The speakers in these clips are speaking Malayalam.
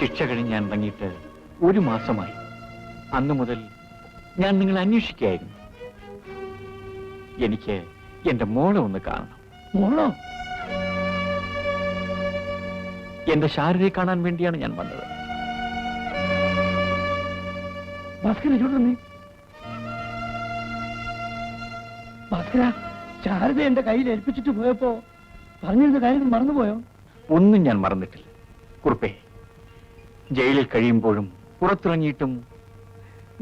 ശിക്ഷ കഴിഞ്ഞ് ഞാൻ ഇറങ്ങിയിട്ട് ഒരു മാസമായി. അന്നു മുതൽ ഞാൻ നിങ്ങളെ അന്വേഷിക്കുകയായിരുന്നു. എനിക്ക് എന്റെ മോളെ ഒന്ന് കാണണം. മോളോ? എന്റെ ശാരദയെ കാണാൻ വേണ്ടിയാണ് ഞാൻ വന്നത്. ഭാസ്കര ഇങ്ങോട്ട് നീ ഭാസ്കര ശാരദ എന്റെ കയ്യിൽ ഏൽപ്പിച്ചിട്ട് പോയപ്പോ പറഞ്ഞിരുന്ന കാര്യങ്ങൾ മറന്നുപോയോ? ഒന്നും ഞാൻ മറന്നിട്ടില്ല. കുറുപ്പേ ജയിലിൽ കഴിയുമ്പോഴും പുറത്തിറങ്ങിയിട്ടും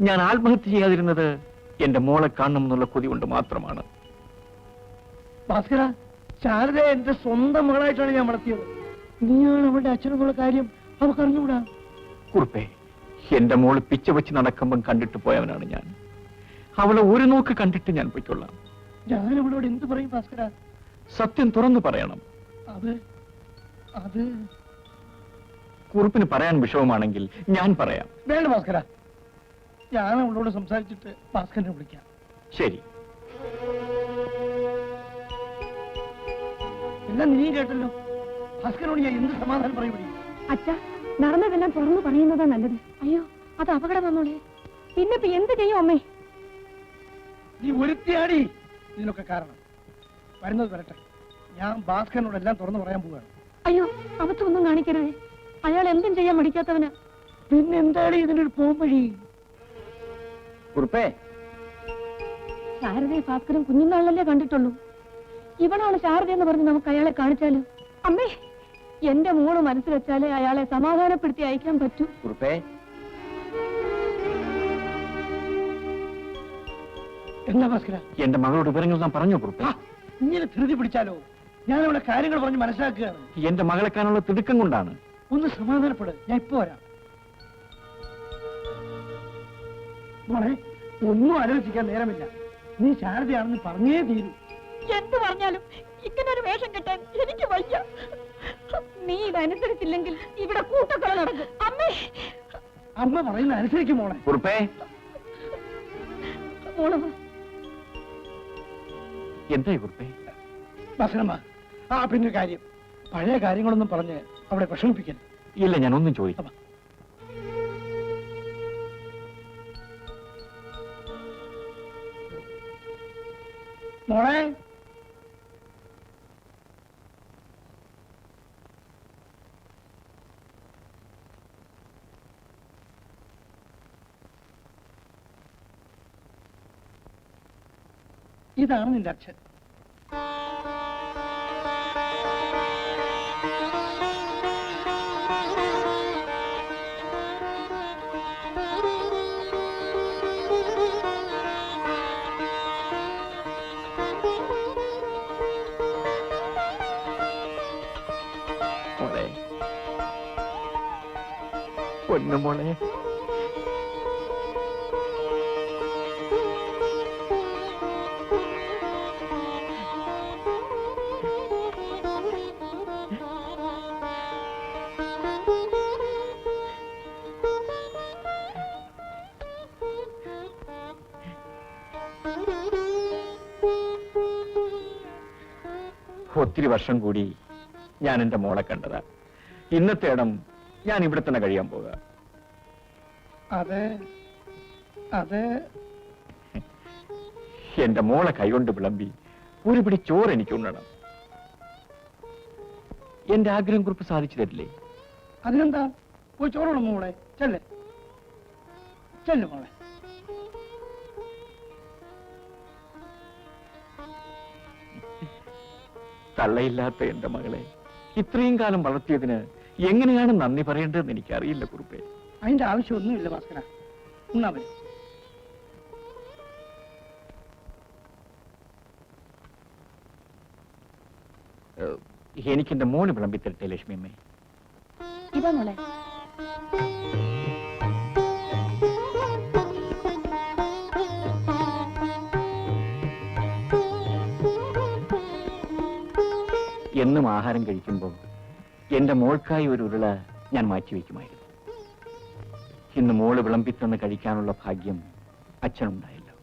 ഞാൻ ആത്മഹത്യ ചെയ്യാതിരുന്നത് എന്റെ മോളെ കാണണം എന്നുള്ള കൊതി കൊണ്ട് മാത്രമാണ്. ഭാസ്കര ശാരദ എന്റെ സ്വന്തം മകളായിട്ടാണ് ഞാൻ വളർത്തിയത്. നീയാണ് അവളുടെ അച്ഛനെന്നുള്ള കാര്യം അവർക്ക് അറിഞ്ഞുകൂടാ കുറുപ്പേ എന്റെ മോൾ പിച്ച വെച്ച് നടക്കുമ്പം കണ്ടിട്ട് പോയവനാണ് ഞാൻ. അവളെ ഒരു നോക്ക് കണ്ടിട്ട് ഞാൻ പൊയ്ക്കൊള്ളാം. ഞാൻ അവളോട് എന്ത് പറയും ഭാസ്കര? സത്യം തുറന്നു പറയണം. അത് അത് കുറുപ്പിന് പറയാൻ വിഷമമാണെങ്കിൽ ഞാൻ പറയാം. വേണ്ട ഭാസ്കര. ഞാൻ അവളോട് സംസാരിച്ചിട്ട് ഭാസ്കരനെ വിളിക്കാം. ശരി. എല്ലാം നീ കേട്ടല്ലോ? ഭാസ്കരനോട് ഞാൻ എന്ത് സമാധാനം പറയൂടി അച്ഛ നടന്നതെല്ലാം തുറന്നു പറയുന്നതാ നല്ലത്. അയ്യോ അത് അപകടം വന്നോളെ. പിന്നെ ഇപ്പൊ എന്ത് ചെയ്യും അമ്മേ? നീ ഒരുത്തിയാടി. ഇതിനൊക്കെ കാരണം. വരുന്നത് വരട്ടെ. ഞാൻ ഭാസ്കരനോടെല്ലാം തുറന്നു പറയാൻ പോവുകയാണ്. അയ്യോ അബദ്ധമൊന്നും കാണിക്കരുതേ. അയാൾ എന്തും ചെയ്യാൻ മടിക്കാത്തവന്. പിന്നെ എന്താണ് ഇതിനൊരു പോംവഴി കുറുപ്പേ. ശാരദയെ ഭാസ്കരൻ കുഞ്ഞുനാളിലല്ലേ കണ്ടിട്ടുള്ളൂ? ഇവളാണ് ശാരദ എന്ന് പറഞ്ഞ് നമുക്ക് അയാളെ കാണിച്ചാലോ അമ്മേ. എന്റെ മോൾ മനസ്സിൽ വെച്ചാലേ അയാളെ സമാധാനപ്പെടുത്തി അയക്കാൻ പറ്റൂ. കുറുപ്പേ. എന്താ ഭാസ്കര? എന്റെ മകളോട് വിവരങ്ങൾ ഞാൻ പറഞ്ഞു കുറുപ്പേ? ഇങ്ങനെ ധൃതി പിടിച്ചാലോ? ഞാൻ അവളെ കാര്യങ്ങൾ പറഞ്ഞ് മനസ്സിലാക്കുകയാണ്. എന്റെ മകളെ കാണാനുള്ള തിടുക്കം കൊണ്ടാണ്. ഒന്ന് സമാധാനപ്പെട്. ഞാൻ ഇപ്പൊ വരാം. മോളെ ഒന്നും ആലോചിക്കാൻ നേരമില്ല. നീ ശാരദയാണെന്ന് പറഞ്ഞേ തീരൂ. എന്ത് പറഞ്ഞാലും ഇങ്ങനെ ഒരു വേഷം കെട്ടാൻ എനിക്ക് വയ്യ. നീ ഇതനുസരിച്ചില്ലെങ്കിൽ ഇവിടെ കൂട്ടക്കൊല നടക്കും. അമ്മേ! അമ്മ പറയുന്ന അനുസരിക്കും മോളെ. കുറുപ്പേ മോൾ എന്തായി കുറുപ്പേ ഭക്ഷണമാ ആ പിന്നെ കാര്യം. പഴയ കാര്യങ്ങളൊന്നും പറഞ്ഞ് അവളെ വിഷമിപ്പിക്കുന്നു ഇല്ല ഞാൻ ഒന്നും ചോദിക്കാം മോളെ? ഇതാണ് നിന്റെ അച്ഛൻ. പൊന്നു മോളെ. ഒത്തിരി വർഷം കൂടി ഞാൻ എന്റെ മോളെ കണ്ടതാ. ഇന്നത്തെ ഇടം ഞാൻ ഇവിടെ തന്നെ കഴിയാൻ പോകുക അതെ അതെ. എന്റെ മോളെ കൈകൊണ്ട് വിളമ്പി ഒരു പിടി ചോറ് എനിക്ക് ഉണ്ണണം. എന്റെ ആഗ്രഹം കുറിപ്പ് സാധിച്ചു തരില്ലേ? അതിനെന്താ? പോയി ചോറോണം മോളെ. ചെല്ലേ. ചെല്ലു മോളെ. തള്ളയില്ലാത്ത എന്റെ മകളെ ഇത്രയും കാലം വളർത്തിയതിന് എങ്ങനെയാണ് നന്ദി പറയേണ്ടതെന്ന് എനിക്കറിയില്ല കുറുപ്പേ. അതിന്റെ ആവശ്യമൊന്നുമില്ല ഭാസ്കര. എന്നാ വരും ഏഹ്, എനിക്ക് എന്റെ മോന് വിളമ്പി തരട്ടെ ലക്ഷ്മി അമ്മേ. ഇതാ മോളെ. എന്നും ആഹാരം കഴിക്കുമ്പോൾ എന്റെ മോൾക്കായി ഒരു ഉരുള ഞാൻ മാറ്റിവെക്കുമായിരുന്നു ഇന്ന് മോൾ വിളമ്പിത്തന്ന് കഴിക്കാനുള്ള ഭാഗ്യം അച്ഛനുണ്ടായല്ലോ.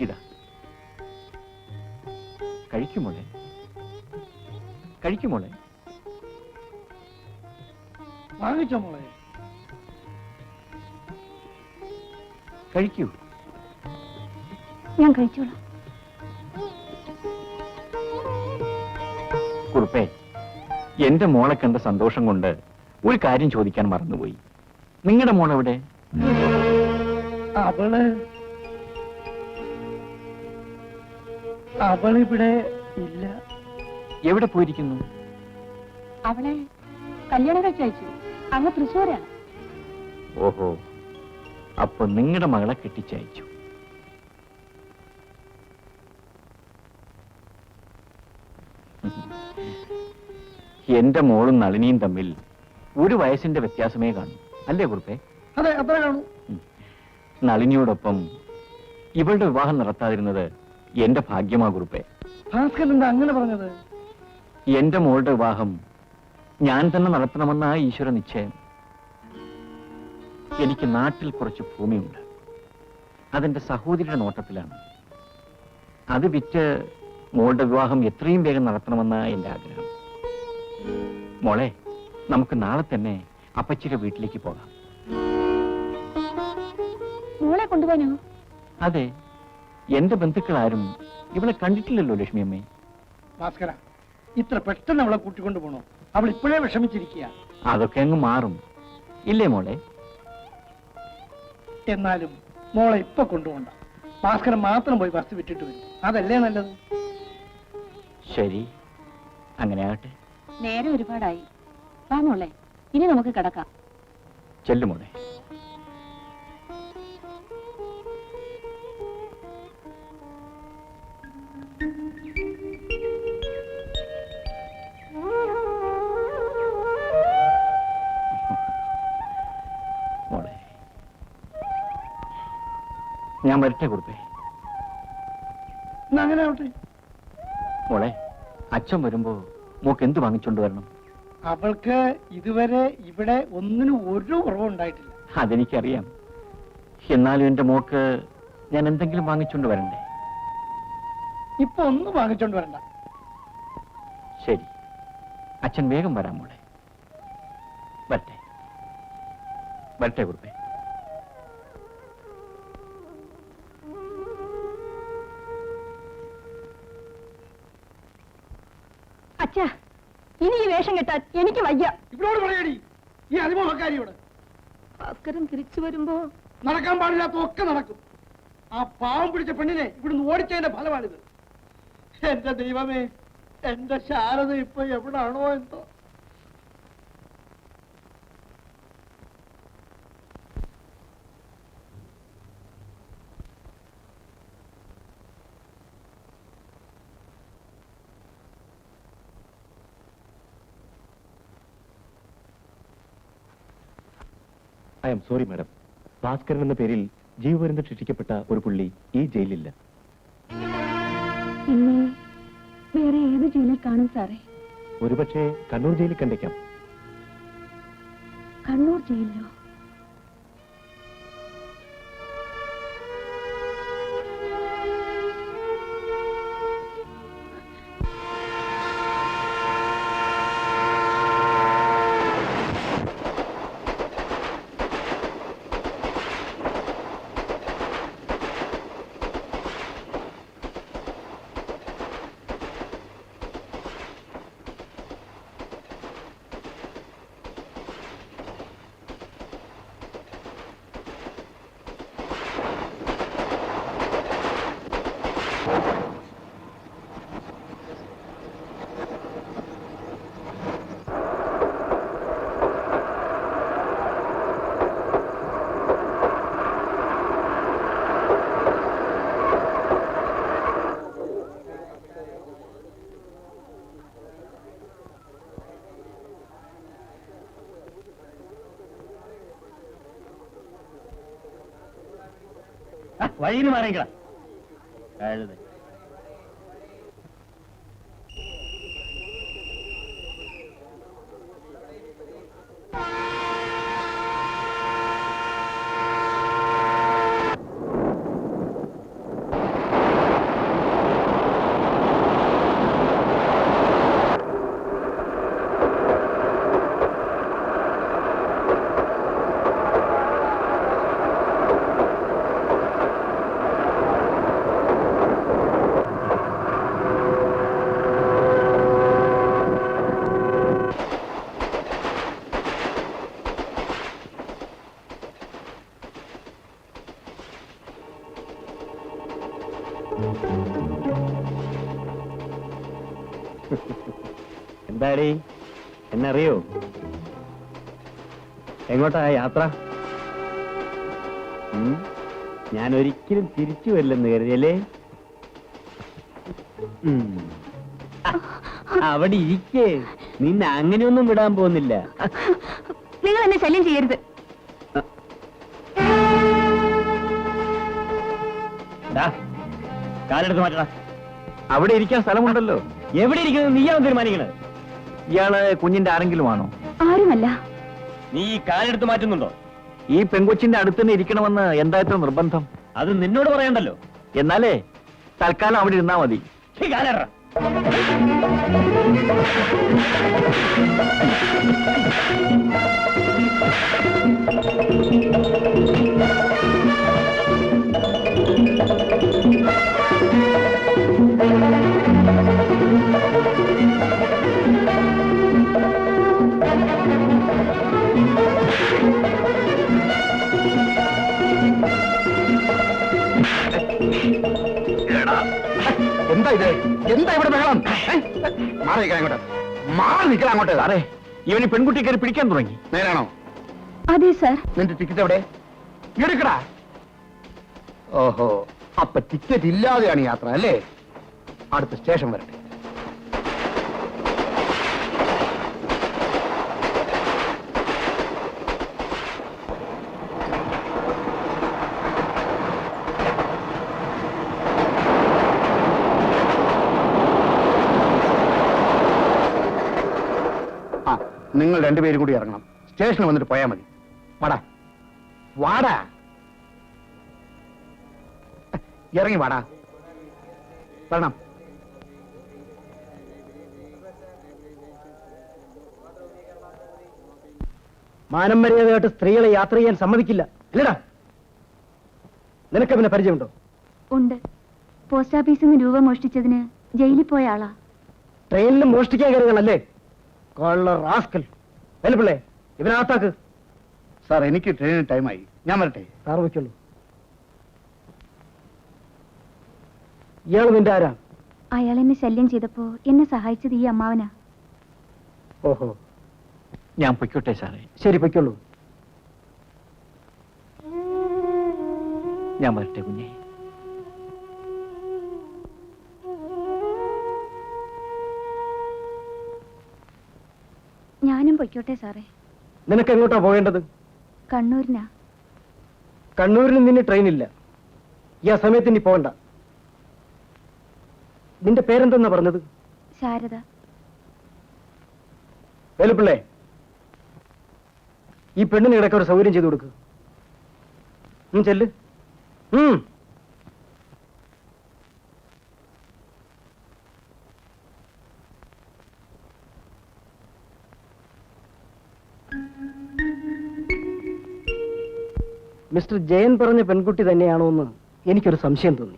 ഇതാ. കഴിക്കുമോളെ കഴിക്കുമോളെ വാങ്ങിച്ചോ മോളെ. കഴിക്കൂ. ഞാൻ കഴിച്ചോളാം. കുറുപ്പേ എന്റെ മോളെ കണ്ട സന്തോഷം കൊണ്ട് ഒരു കാര്യം ചോദിക്കാൻ മറന്നുപോയി. നിങ്ങളുടെ മോളെവിടെ? അവൾ അവളിവിടെ ഇല്ല. എവിടെ പോയിരിക്കുന്നു? അവളെ കല്യാണം കഴിച്ചു അങ്ങ് തൃശ്ശൂരാണ്. ഓഹോ. അപ്പൊ നിങ്ങളുടെ മകളെ കെട്ടിച്ചയച്ചു. എന്റെ മോളും നളിനിയും തമ്മിൽ ഒരു വയസ്സിന്റെ വ്യത്യാസമേ കാണൂ. അല്ലേ കുറുപ്പേ? അതെ അത്ര കാണൂ. നളിനിയോടൊപ്പം ഇവളുടെ വിവാഹം നടത്താതിരുന്നത് എന്റെ ഭാഗ്യമാ കുറുപ്പേ. ഭാസ്കരൻ എന്താ അങ്ങനെ പറഞ്ഞത്? എന്റെ മോളുടെ വിവാഹം ഞാൻ തന്നെ നടത്തണമെന്ന ഈശ്വര നിശ്ചയം. എനിക്ക് നാട്ടിൽ കുറച്ച് ഭൂമിയുണ്ട്. അതെന്റെ സഹോദരിയുടെ നോട്ടത്തിലാണ്. അത് വിറ്റ് മോളുടെ വിവാഹം എത്രയും വേഗം നടത്തണമെന്ന എന്റെ ആഗ്രഹം. മോളെ നമുക്ക് നാളെ തന്നെ അപ്പച്ചിയുടെ വീട്ടിലേക്ക് പോകാം. മോളെ കൊണ്ടുപോകാനോ? അതെ എന്റെ ബന്ധുക്കളാരും ഇവളെ കണ്ടിട്ടില്ലല്ലോ ലക്ഷ്മി അമ്മേ ഭാസ്കര ഇത്ര പെട്ടെന്ന് അവളെ കൂട്ടിക്കൊണ്ടു പോണോ? അവൾ ഇപ്പോഴേ വിഷമിച്ചിരിക്കുക. അതൊക്കെ അങ്ങ് മാറും. ഇല്ലേ മോളെ? എന്നാലും മോളെ ഇപ്പൊ കൊണ്ടുപോണ്ട. ഭാസ്കരൻ മാത്രം പോയി ബസ് വിട്ടിട്ട് വരും. അതല്ലേ നല്ലത്? ശരി അങ്ങനെ ആകട്ടെ. നേരെ ഒരുപാടായി. വാ മോളെ ഇനി നമുക്ക് കിടക്കാം. ചെല്ലു മോളെ. ഞാൻ വരട്ടെ കുറുപ്പേ അങ്ങനെ ആവട്ടെ. മോളെ അച്ഛൻ വരുമ്പോ മോക്ക് എന്ത് വാങ്ങിച്ചോണ്ട് വരണം? അവൾക്ക് ഇതുവരെ ഇവിടെ ഒന്നിനും ഒരു കുറവുണ്ടായിട്ടില്ല. അതെനിക്കറിയാം. എന്നാലും എന്റെ മോക്ക് ഞാൻ എന്തെങ്കിലും വാങ്ങിച്ചോണ്ട് വരണ്ടേ? ഇപ്പൊ ഒന്നും വാങ്ങിച്ചോണ്ട് വരണ്ട. ശരി. അച്ഛൻ വേഗം വരാം മോളെ. വരട്ടെ. വരട്ടെ കുറുപ്പേ ഇനി ഈ വേഷം കെട്ടാൻ എനിക്ക് വയ്യ. ഇവരോട് പറയടി ഈ അതിമോഹക്കാരിയോട്. ഭാസ്കരൻ തിരിച്ചു വരുമ്പോ നടക്കാൻ പാടില്ലാത്ത ഒക്കെ നടക്കും. ആ പാവം പിടിച്ച പെണ്ണിനെ ഇവിടുന്ന് ഓടിച്ചതിന്റെ ഫലമാണിത്. എന്റെ ദൈവമേ എന്റെ ശാരദ ഇപ്പൊ എവിടാണോ എന്തോ. I am sorry madam. Bhaskaran എന്ന പേരിൽ ജീവപര്യന്തം ശിക്ഷിക്കപ്പെട്ട ഒരു പുള്ളി ഈ ജയിലില്ല. പിന്നെ വേറെ ഏത് ജയിലിൽ കാണും സാറേ? ഒരുപക്ഷെ കണ്ണൂർ ജയിലിൽ കണ്ടേക്കാം. കണ്ണൂർ ജയിലിലോ? വഴിയിൽ മാറിക്കളാ കഴുത എന്താടി എന്നറിയോ? എങ്ങോട്ടാ യാത്ര? ഞാൻ ഒരിക്കലും തിരിച്ചു വരില്ലെന്ന് കരുതിയല്ലേ. അവിടെ ഇരിക്കേ. നിന്നെ അങ്ങനെയൊന്നും വിടാൻ പോകുന്നില്ല. നിങ്ങൾ എന്നെ ശല്യം ചെയ്യരുത്. ദാ, കാലെടുത്ത് മാറ്റടാ. അവിടെ ഇരിക്കാൻ സ്ഥലമുണ്ടല്ലോ. എവിടെ ഇരിക്കുന്നത് നീയാവും തീരുമാനിക്കണത് ഇയാൾ കുഞ്ഞിന്റെ ആരെങ്കിലും ആണോ ആരുമല്ല. നീ ഈ കാലെടുത്ത് മാറ്റുന്നുണ്ടോ? ഈ പെങ്കൊച്ചിന്റെ അടുത്ത് തന്നെ ഇരിക്കണമെന്ന് എന്താ ഇത്ര നിർബന്ധം? അത് നിന്നോട് പറയണ്ടല്ലോ. എന്നാലേ തൽക്കാലം അവിടെ ഇരുന്നാ മതി. എന്താ മാറി നിൽക്കണം അങ്ങോട്ട്. മാറി നിൽക്കണം അങ്ങോട്ട്. സാറേ ഇവന് പെൺകുട്ടി കയറി പിടിക്കാൻ തുടങ്ങി. നേരാണോ? അതെ സാർ. നിന്റെ ടിക്കറ്റ് എവിടെ? എടുക്കടാ. ഓഹോ അപ്പൊ ടിക്കറ്റ് ഇല്ലാതെയാണ് യാത്ര അല്ലേ? അടുത്ത സ്റ്റേഷൻ വരട്ടെ ആ നിങ്ങൾ രണ്ടുപേരും കൂടി ഇറങ്ങണം. സ്റ്റേഷനിൽ വന്നിട്ട് പോയാൽ മതി. വാടാ. വാടാ. ഇറങ്ങി വാടാ. വരണം. മാനം മര്യാദയായിട്ട് സ്ത്രീകളെ യാത്ര ചെയ്യാൻ സമ്മതിക്കില്ല. അല്ലടാ നിനക്ക് പിന്നെ പരിചയമുണ്ടോ? ഉണ്ട്. പോസ്റ്റ് ഓഫീസിൽ നിന്ന് രൂപ മോഷ്ടിച്ചതിന് ജയിലിൽ പോയ ആളാ. ട്രെയിനിലും മോഷ്ടിക്കാൻ കയറുകയാണല്ലേ റാസ്കൽ. വെലുപ്പിള്ളേ ഇവനകത്താക്ക് സാർ എനിക്ക് ട്രെയിനിന് ടൈമായി. ഞാൻ വരട്ടെ? സാർ വയ്ക്കുള്ളൂ ഇയാൾ നിന്റെ ആരാ? അയാൾ എന്നെ ശല്യം ചെയ്തപ്പോ എന്നെ സഹായിച്ചത് ഈ അമ്മാവനാ. ഓഹോ. ഞാൻ പൊയ്ക്കോട്ടെ സാറേ. ശരി പൊയ്ക്കോളൂ. ഞാൻ വരട്ടെ കുഞ്ഞെ. ഞാനും പൊയ്ക്കോട്ടെ സാറേ. നിനക്ക് എങ്ങോട്ടാ പോകേണ്ടത്? കണ്ണൂരിനാ. കണ്ണൂരിൽ നിന്ന് ട്രെയിൻ ഇല്ല. ഈ ആ സമയത്ത് ഇനി പോകണ്ട നിന്റെ പേരെന്തെന്നാ പറഞ്ഞത്? ശാരദ. വേലുപ്പിള്ളേ ഈ പെണ്ണിന് ഇടയ്ക്ക് ഒരു സൗകര്യം ചെയ്തു കൊടുക്ക്. ചെല്ല്. മിസ്റ്റർ ജയൻ പറഞ്ഞ പെൺകുട്ടി തന്നെയാണോ എന്ന് എനിക്കൊരു സംശയം തോന്നി.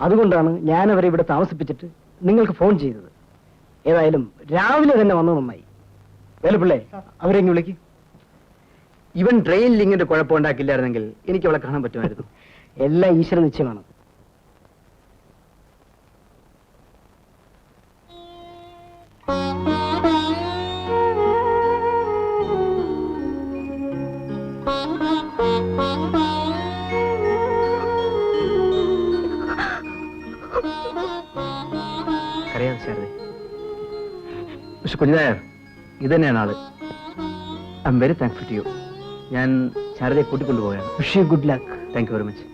അതുകൊണ്ടാണ് ഞാൻ അവരെ ഇവിടെ താമസിപ്പിച്ചിട്ട് നിങ്ങൾക്ക് ഫോൺ ചെയ്തത്. ഏതായാലും രാവിലെ തന്നെ വന്നു നന്നായി. വേലപ്പിള്ളേ അവരെങ്ങി വിളിക്കും വിളിക്ക്. ഇവൻ ട്രെയിനിൽ ഇങ്ങനെ കുഴപ്പമുണ്ടാക്കില്ലായിരുന്നെങ്കിൽ എനിക്ക് അവളെ കാണാൻ പറ്റുമായിരുന്നു. എല്ലാം ഈശ്വര നിശ്ചയമാണ്. അറിയാം ശാരദ പക്ഷെ കുഞ്ഞായർ ഇതന്നെയാണ് ആൾ. I am very thankful to you ഞാൻ ശാരദയെ കൂട്ടിക്കൊണ്ടുപോയാണ് wish you good luck thank you very much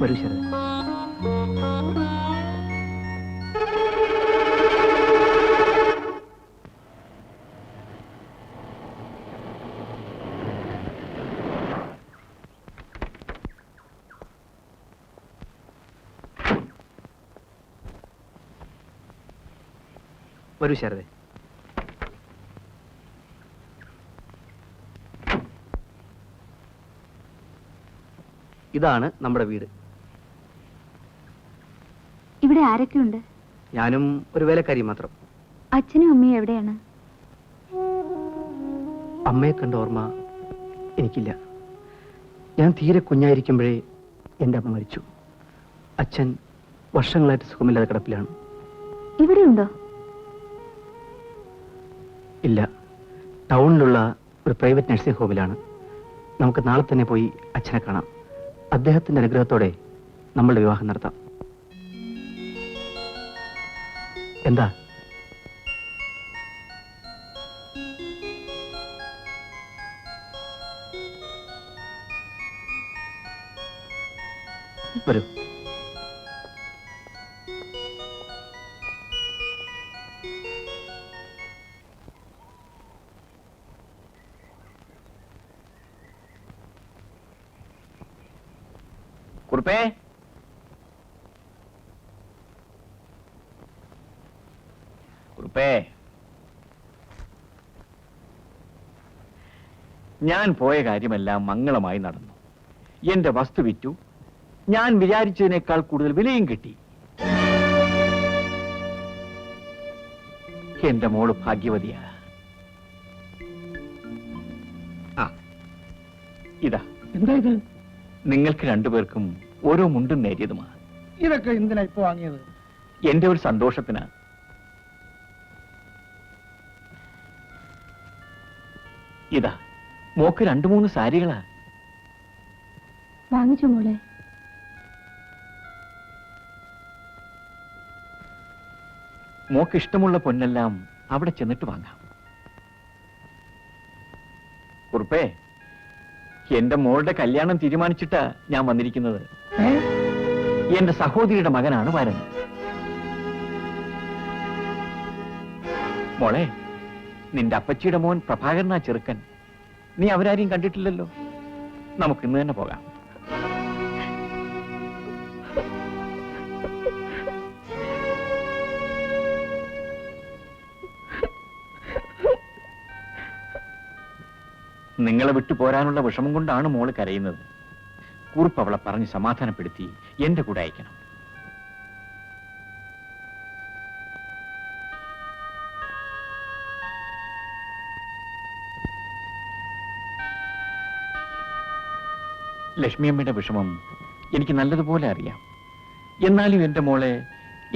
വരൂ ശാരദ. വരൂ ശാരദേ. ഇതാണ് നമ്മുടെ വീട്. ഇവിടെ ആരൊക്കെയുണ്ട്? ഞാനും ഒരു വേലക്കാരി മാത്രം. അച്ഛനും അമ്മയും എവിടെയാണ്? അമ്മയെ കണ്ട ഓർമ്മ എനിക്കില്ല. ഞാൻ തീരെ കുഞ്ഞായിരിക്കുമ്പോഴേ എന്റെ അമ്മ മരിച്ചു. അച്ഛൻ വർഷങ്ങളായിട്ട് സുഖമില്ലാതെ കിടപ്പിലാണ്. ഇവിടെയുണ്ടോ? ഇല്ല. ടൗണിലുള്ള ഒരു പ്രൈവറ്റ് നഴ്സിംഗ് ഹോമിലാണ്. നമുക്ക് നാളെ തന്നെ പോയി അച്ഛനെ കാണാം. അദ്ദേഹത്തിന്റെ അനുഗ്രഹത്തോടെ നമ്മളുടെ വിവാഹം നടത്താം. എന്താ? വരൂ. കുറുപ്പേ കുറുപ്പേ ഞാൻ പോയ കാര്യമെല്ലാം മംഗളമായി നടന്നു. എന്റെ വസ്തു വിറ്റു. ഞാൻ വിചാരിച്ചതിനേക്കാൾ കൂടുതൽ വിലയും കിട്ടി. എന്റെ മോൾ ഭാഗ്യവതിയാ. ആ ഇതാ. എന്താ ഇത്? നിങ്ങൾക്ക് രണ്ടുപേർക്കും ഓരോ മുണ്ടും നേരിയതുമാണ് ഇതൊക്കെ എന്തിനാ ഇപ്പൊ വാങ്ങിയത്? എന്റെ ഒരു സന്തോഷത്തിന്. ഇതാ മോക്ക് രണ്ടു മൂന്ന് സാരികളാ. വാങ്ങിച്ചു മോളെ. മോക്ക് ഇഷ്ടമുള്ള പൊന്നെല്ലാം അവിടെ ചെന്നിട്ട് വാങ്ങാം. കുറുപ്പേ എന്റെ മോളുടെ കല്യാണം തീരുമാനിച്ചിട്ടാ ഞാൻ വന്നിരിക്കുന്നത്. എന്റെ സഹോദരിയുടെ മകനാണ് വരൻ. മോളെ നിന്റെ അപ്പച്ചിയുടെ മോൻ പ്രഭാകരനാ ചെറുക്കൻ. നീ അവരാരെയും കണ്ടിട്ടില്ലല്ലോ. നമുക്ക് ഇന്ന് തന്നെ പോകാം. നിങ്ങളെ വിട്ടു പോരാനുള്ള വിഷമം കൊണ്ടാണ് മോൾ കരയുന്നത്. കുറിപ്പ് അവളെ പറഞ്ഞ് സമാധാനപ്പെടുത്തി എന്റെ കൂടെ അയക്കണം. ലക്ഷ്മിയമ്മയുടെ വിഷമം എനിക്ക് നല്ലതുപോലെ അറിയാം. എന്നാലും എന്റെ മോളെ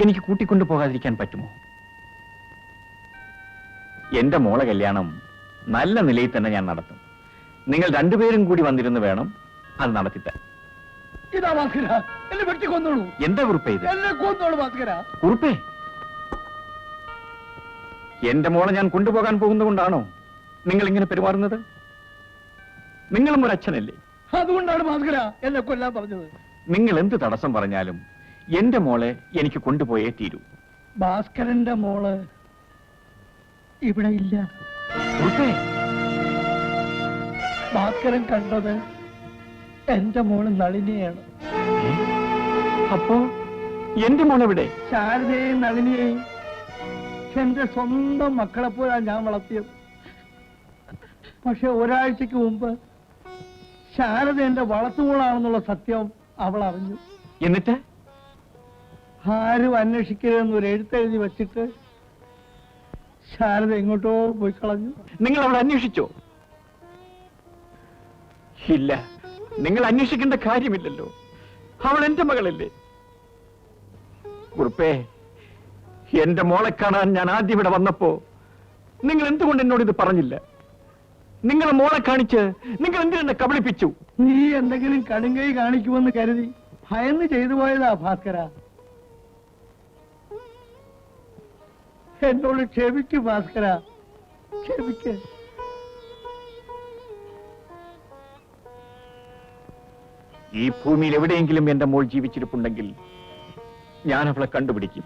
എനിക്ക് കൂട്ടിക്കൊണ്ടു പോകാതിരിക്കാൻ പറ്റുമോ? എന്റെ മോളെ കല്യാണം നല്ല നിലയിൽ തന്നെ ഞാൻ നടത്തും. നിങ്ങൾ രണ്ടുപേരും കൂടി വന്നിരുന്ന് വേണം അത് നടത്തിത്തരാൻ. ഇതാ ഭാസ്കര എന്നെ വെട്ടി കൊന്നോളൂ. എന്താ കുറിപ്പേ ഇത്? എന്നെ കൊന്നോളൂ ഭാസ്കര. കുറുപ്പേ? എന്റെ മോളെ ഞാൻ കൊണ്ടുപോകാൻ പോകുന്നതുകൊണ്ടാണോ നിങ്ങൾ ഇങ്ങനെ പെരുമാറുന്നത്? നിങ്ങളും ഒരു അച്ഛനല്ലേ അതുകൊണ്ടാണ് ഭാസ്കര എന്നെ കൊല്ലാൻ പറഞ്ഞത്. നിങ്ങൾ എന്ത് തടസ്സം പറഞ്ഞാലും എന്റെ മോളെ എനിക്ക് കൊണ്ടുപോയേ തീരൂ. ഭാസ്കരന്റെ മോൾ ഇവിടെ ഇല്ല. ഭാസ്കരൻ കണ്ടത് എന്റെ മോൾ നളിനിയാണ്? അപ്പോ എന്റെ മോളെവിടെ ശാരദയെയും നളിനിയെയും എന്റെ സ്വന്തം മക്കളെ പോലാണ് ഞാൻ വളർത്തിയത്. പക്ഷെ ഒരാഴ്ചക്ക് മുമ്പ് ശാരദ എന്റെ വളർത്തുമോളാണെന്നുള്ള സത്യം അവൾ അറിഞ്ഞു. എന്നിട്ട്? ആരും അന്വേഷിക്കരുതെന്ന് ഒരു എഴുത്തെഴുതി വെച്ചിട്ട് ശാരദ എങ്ങോട്ടോ പോയി കളഞ്ഞു. നിങ്ങൾ അവൾ അന്വേഷിച്ചോ? ഇല്ല. നിങ്ങൾ അന്വേഷിക്കേണ്ട കാര്യമില്ലല്ലോ. അവൾ എന്റെ മകളല്ലേ. കുറുപ്പേ എന്റെ മോളെ കാണാൻ ഞാൻ ആദ്യം ഇവിടെ വന്നപ്പോ നിങ്ങൾ എന്തുകൊണ്ട് എന്നോട് ഇത് പറഞ്ഞില്ല? നിങ്ങളെ മോളെ കാണിച്ച് നിങ്ങൾ എന്തിനെന്നെ കബളിപ്പിച്ചു? നീ എന്തെങ്കിലും കടുങ്കൈ കാണിക്കുമെന്ന് കരുതി ഭയന്ന് ചെയ്തു പോയതാ ഭാസ്കര. എന്നോട് ക്ഷമിക്കു ഭാസ്കര. ക്ഷമിക്ക്. ഈ ഭൂമിയിൽ എവിടെയെങ്കിലും എന്റെ മോൾ ജീവിച്ചിരിപ്പുണ്ടെങ്കിൽ ഞാൻ അവളെ കണ്ടുപിടിക്കും.